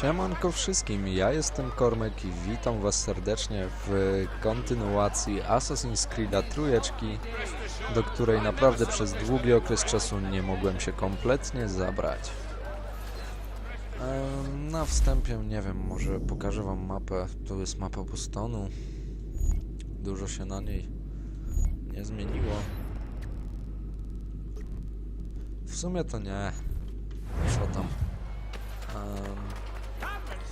Siemanko wszystkim, ja jestem Kormek i witam was serdecznie w kontynuacji Assassin's Creed'a trójeczki, do której naprawdę przez długi okres czasu nie mogłem się kompletnie zabrać. Na wstępie, nie wiem, może pokażę wam mapę. Tu jest mapa Bostonu. Dużo się na niej nie zmieniło. W sumie to nie. Co tam? Em,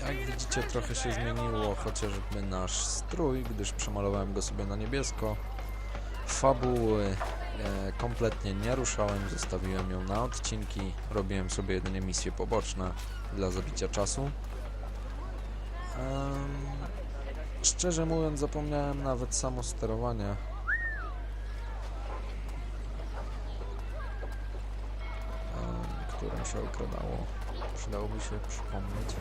jak widzicie, trochę się zmieniło chociażby nasz strój, gdyż przemalowałem go sobie na niebiesko. Fabuły e, kompletnie nie ruszałem, zostawiłem ją na odcinki. Robiłem sobie jedynie misje poboczne dla zabicia czasu. Em, szczerze mówiąc, zapomniałem nawet samo sterowanie. em, którym się okradało. Przydałoby się przypomnieć.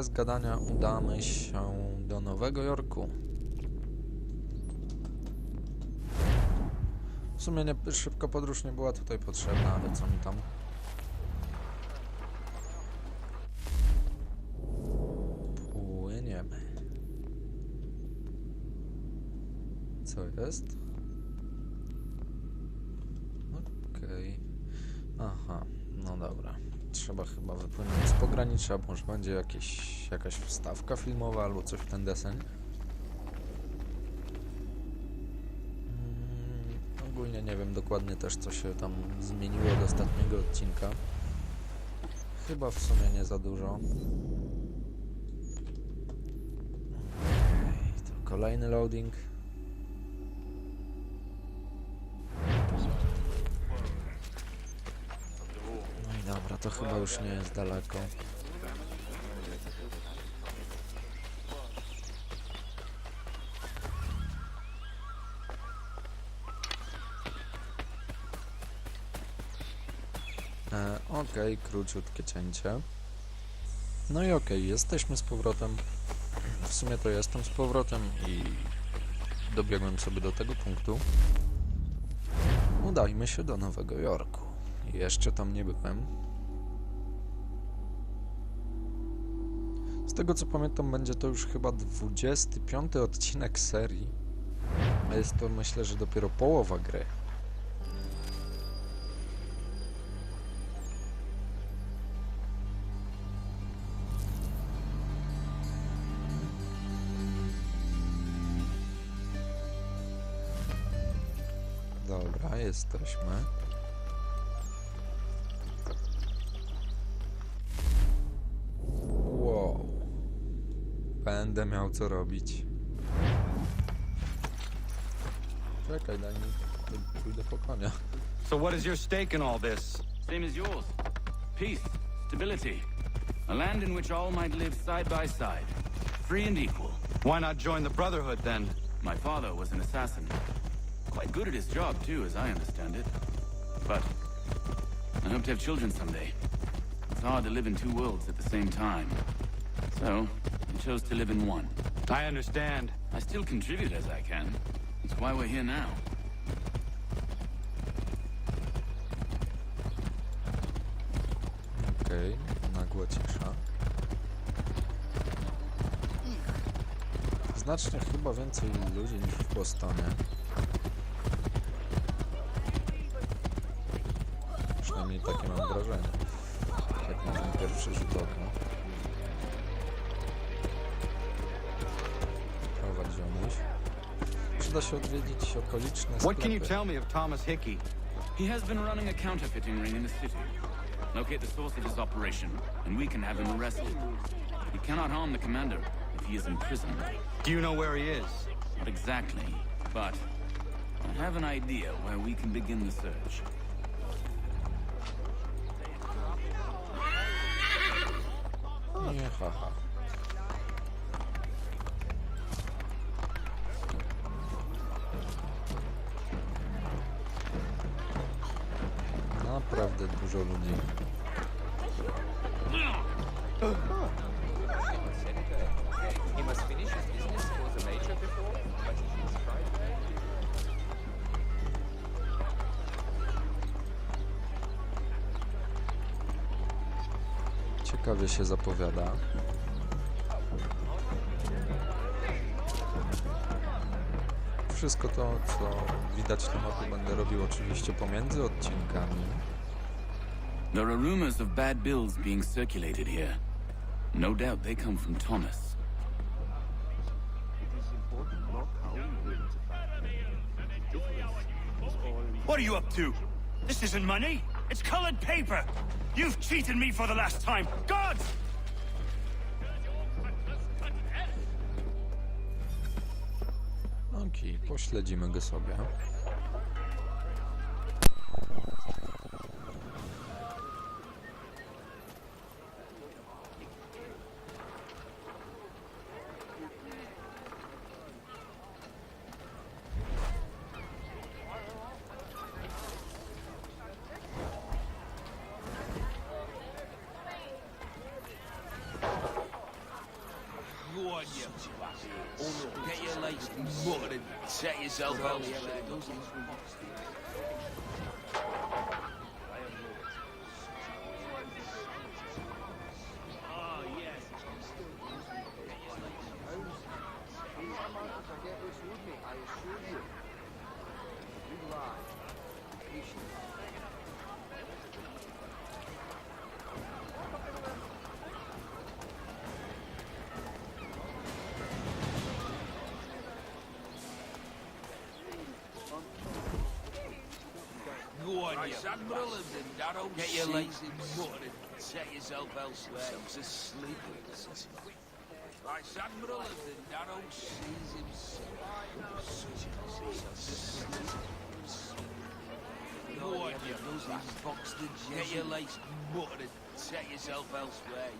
Bez gadania udamy się do Nowego Jorku. W sumie nie, szybka podróż nie była tutaj potrzebna, ale co mi tam? Płyniemy. Co jest? Okej. Aha, no dobra. Trzeba chyba wypłynąć pogranicza, może będzie jakieś, jakaś wstawka filmowa albo coś w ten deseń. Mm, ogólnie nie wiem dokładnie też, co się tam zmieniło od ostatniego odcinka. Chyba w sumie nie za dużo. To kolejny loading. No i dobra, to chyba już nie jest daleko. Okej, króciutkie cięcie. No i okej, jesteśmy z powrotem. W sumie to jestem z powrotem i dobiegłem sobie do tego punktu. Udajmy się do Nowego Jorku. Jeszcze tam nie byłem. Z tego co pamiętam, będzie to już chyba 25 odcinek serii. Jest to myślę, że dopiero połowa gry. Jesteśmy. Wow. Będę miał co robić. Czekaj, daj mi... Pójdę po konia. So what is your stake in all this? Same as yours. Peace, stability. A land in which all might live side by side, free and equal. Why not join the Brotherhood then? My father was an assassin. Quite good at his job, too, as I understand it. But I hope to have children someday. It's hard to live in two worlds at the same time. So, I chose to live in one. I understand. I still contribute as I can. That's why we're here now. Okej, nagła cisza. Znacznie chyba więcej ludzi niż w Bostonie. Przynajmniej takie mam wrażenie. Jak na ten pierwszy rzut oka. Prowadź ziomuś. Przyda się odwiedzić okoliczne What can you sklepy. tell me of Thomas Hickey? He has been running a counterfeiting ring in the city. Locate the source of his operation, and we can have him arrested. He cannot harm the commander if he is in prison. Do you know where he is? Not exactly, but I have an idea where we can begin the search. Nie, haha. Naprawdę dużo ludzi. He ciekawie się zapowiada. Wszystko to, co widać na mapie, będę robił oczywiście pomiędzy odcinkami. There are rumors of bad bills being circulated here. No doubt they come from Thomas. What are you up to? This isn't money. It's colored paper. You've cheated me for the last time. Gods! Okej, pośledzimy go sobie. thousands Go on, you bastard. Get your legs muttered and set yourself elsewhere. asleep. Right, Admiral and Darrow sees himself. Go on, you box the Get your legs muttered and set yourself elsewhere.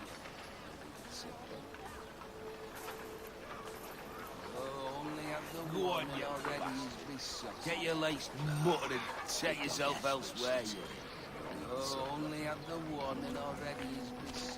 Oh, only have the Go on, you Get your legs muttered and set yourself elsewhere. You. Oh, only have the one and already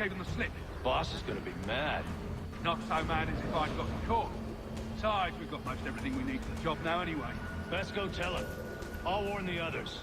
gave them the slip. Boss is gonna be mad. Not so mad as if I'd got caught. Besides, we've got most everything we need for the job now anyway. Best go tell him. I'll warn the others.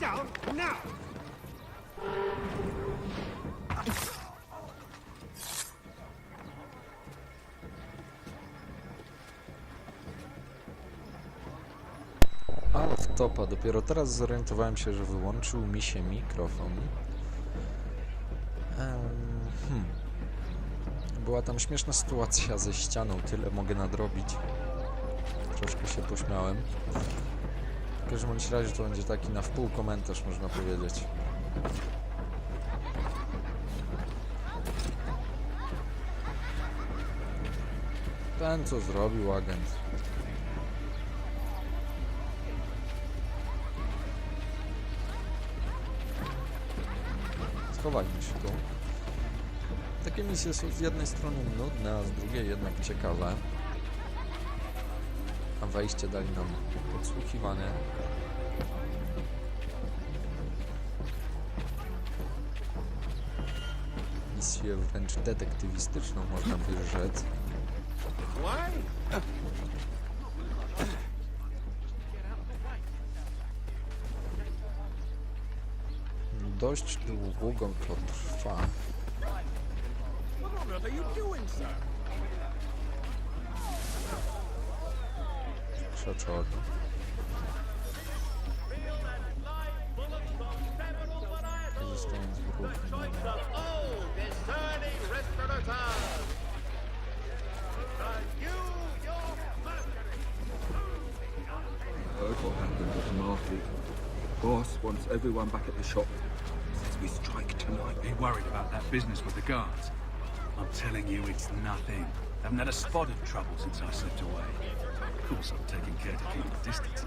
Down now! Ale dopiero teraz zorientowałem się, że wyłączył mi się mikrofon. Hmm. Była tam śmieszna sytuacja ze ścianą, tyle mogę nadrobić. Troszkę się pośmiałem. W każdym bądź razie to będzie taki na wpół komentarz, można powiedzieć. Ten, co zrobił agent. Schowajmy się tu. Takie misje są z jednej strony nudne, a z drugiej jednak ciekawe. Wejście dali nam podsłuchiwanie. Misję wręcz detektywistyczną można by rzec. Dość długo to trwa. What are you doing, sir? Ruchu. heard what happened market. Boss wants everyone back at the shop. Says we strike tonight. Be worried about that business with the guards. I'm telling you, it's nothing. I haven't had a spot of trouble since I slipped away. Of course, I'm taking care to keep the distance.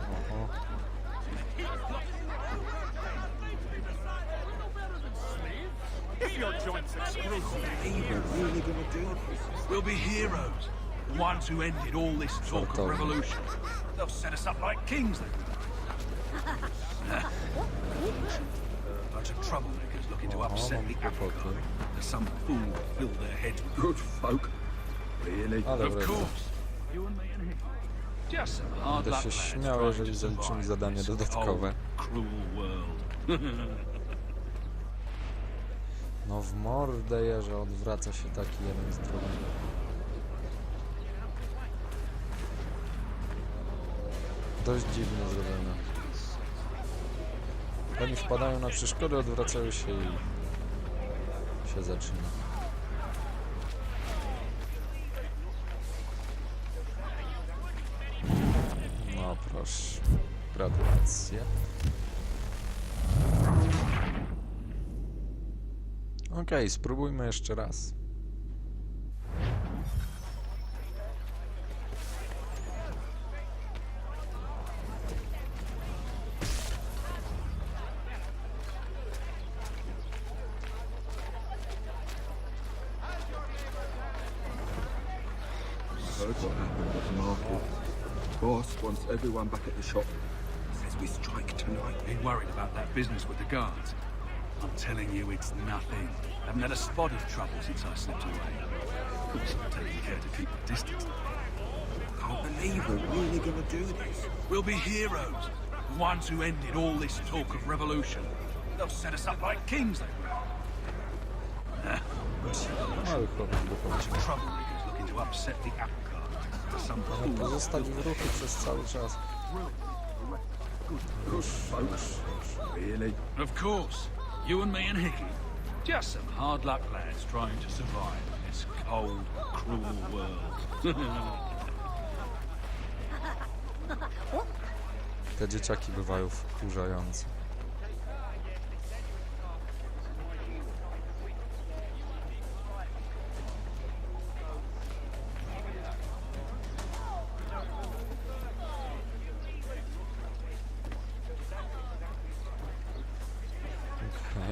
Oho. If your joints exclusive. Evil really gonna do this? We'll be heroes. The ones who ended all this talk of revolution. They'll set us up like kings. They will. Bunch of troublemakers looking to upset the apple cart. There's some fool filled their heads with Good folk. Really? Ale Of course. You and me and him. Just some hard Będę luck się lads śmiał, trying jeżeli to zaliczy mi survive zadanie this dodatkowe. cold, Cruel world. No w mordę je, że odwraca się taki jeden z drugim. Dość dziwnie zrobione. Oni wpadają na przeszkody, odwracają się i się zaczyna. No proszę. Gratulacje. Okej, spróbujmy jeszcze raz. Everyone back at the shop. Says we strike tonight. Be worried about that business with the guards. I'm telling you, it's nothing. I haven't had a spot of trouble since I slipped away. Of course, I'm taking care to keep the distance. Can't believe we're really gonna do this. We'll be heroes. The ones who ended all this talk of revolution. They'll set us up like kings, they will. Duchowy. Troublemakers looking to upset the apple cart. There's Some Ale fool pozostać w ruchu przez cały czas. Really? Of course. You and me and Hickey. Just some hard luck lads trying to survive in this cold, cruel world. Te dzieciaki bywają wkurzające.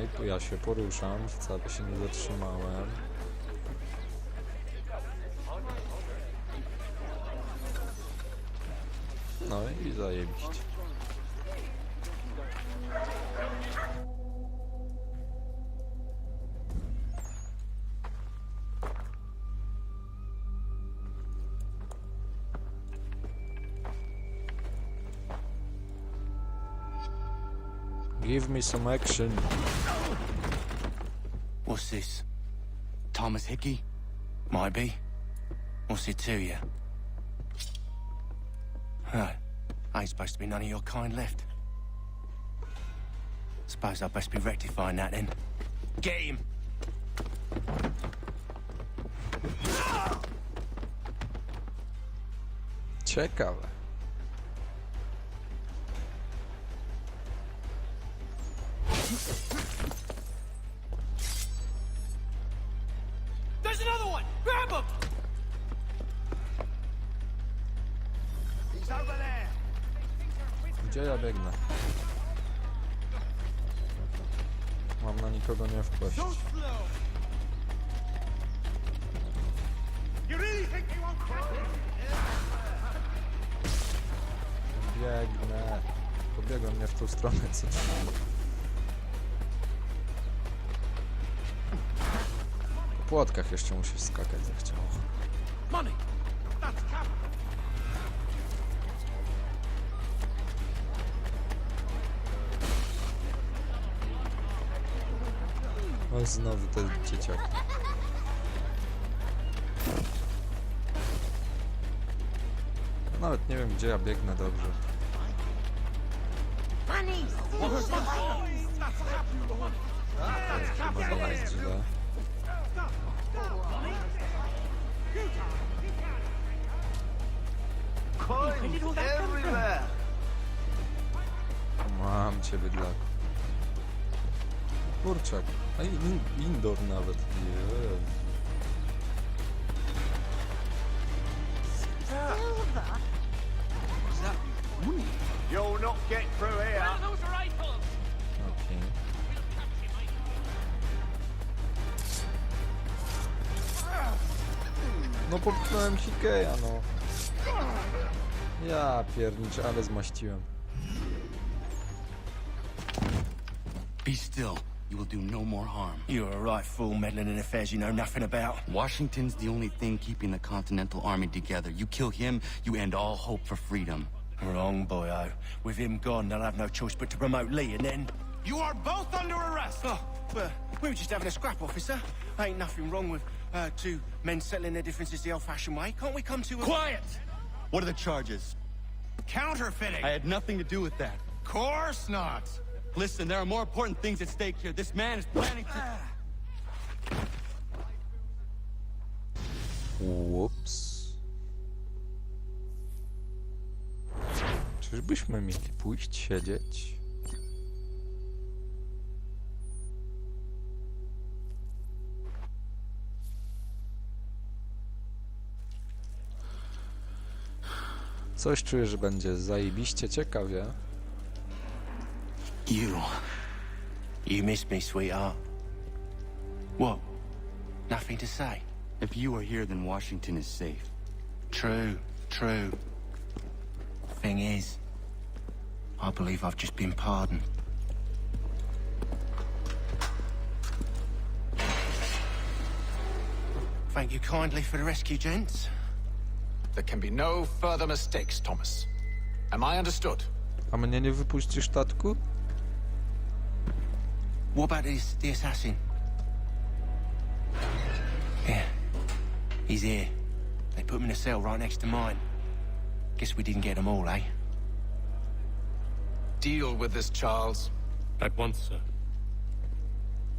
Tu ja się poruszam, wcale się nie zatrzymałem. Give me some action. What's this? Thomas Hickey? Might be. What's it to you? Huh. Ain't supposed to be none of your kind left. Suppose I'd best be rectifying that then. Get him! Ciekawe. There's another one! Grab him! He's over there. Gdzie ja biegnę? Mam na nikogo nie wpaść. So slow. You really think won't? Biegnę. Pobiegłem nie w tą stronę, co płotkach jeszcze musisz skakać zechciało. Money! That's capital! O, znowu ten dzieciak. Nawet nie wiem, gdzie ja biegnę dobrze. Chyba nie jest źle. Coins everywhere. Tamam çevirdiler. Kurczak. I mean, indoor nawet. Yeah. No popchnąłem Hikeja, no. Ja pierniczę, ale zmaściłem. Be still. You will do no more harm. You're a right fool meddling in affairs you know nothing about. Washington's the only thing keeping the Continental Army together. You kill him, you end all hope for freedom. Wrong, boyo. With him gone, they'll have no choice but to promote Lee, and then... You are both under arrest! Oh, well, we were just having a scrap, officer. Ain't nothing wrong with uh, two men settling their differences the old-fashioned way. Can't we come to a... Quiet! What are the charges? Counterfeiting! I had nothing to do with that. course not! Listen, there are more important things at stake here. This man is planning to... Ups. Czyżbyśmy mieli pójść siedzieć? Coś czuję, że będzie zajebiście ciekawie. You... You miss me, sweetheart. What? Nothing to say? If you are here, then Washington is safe. True, true. Thing is, I believe I've just been pardoned. Thank you kindly for the rescue, gents. There can be no further mistakes, Thomas. Am I understood? A mnie nie wypuścisz, tatku? What about this, the assassin? Yeah, he's here. They put him in a cell right next to mine. Guess we didn't get them all, eh? Deal with this, Charles. At once, sir.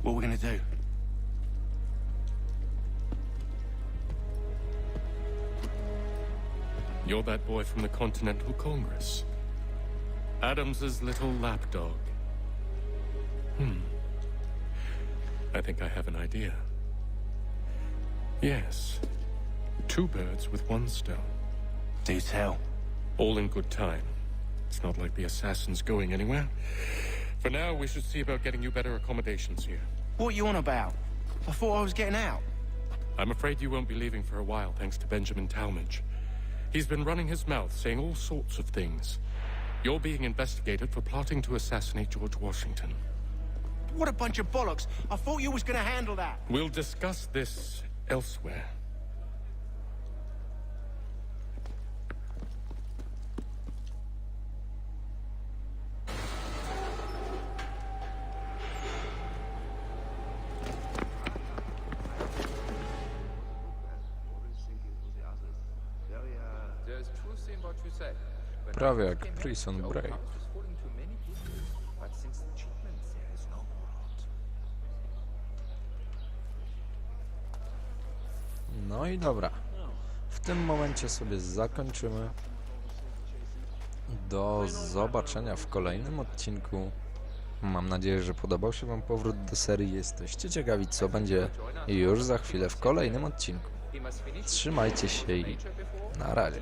What are we gonna do? You're that boy from the Continental Congress. Adams's little lapdog. Hmm. I think I have an idea. Yes. Two birds with one stone. Do tell. All in good time. It's not like the assassin's going anywhere. For now, we should see about getting you better accommodations here. What you on about? I thought I was getting out. I'm afraid you won't be leaving for a while, thanks to Benjamin Talmadge. He's been running his mouth, saying all sorts of things. You're being investigated for plotting to assassinate George Washington. What a bunch of bollocks. I thought you was gonna handle that. We'll discuss this elsewhere. Prawie jak Prison Break. No i dobra. W tym momencie sobie zakończymy. Do zobaczenia w kolejnym odcinku Mam nadzieję, że podobał się Wam powrót do serii. Jesteście ciekawi, co będzie już za chwilę w kolejnym odcinku. Trzymajcie się i na razie.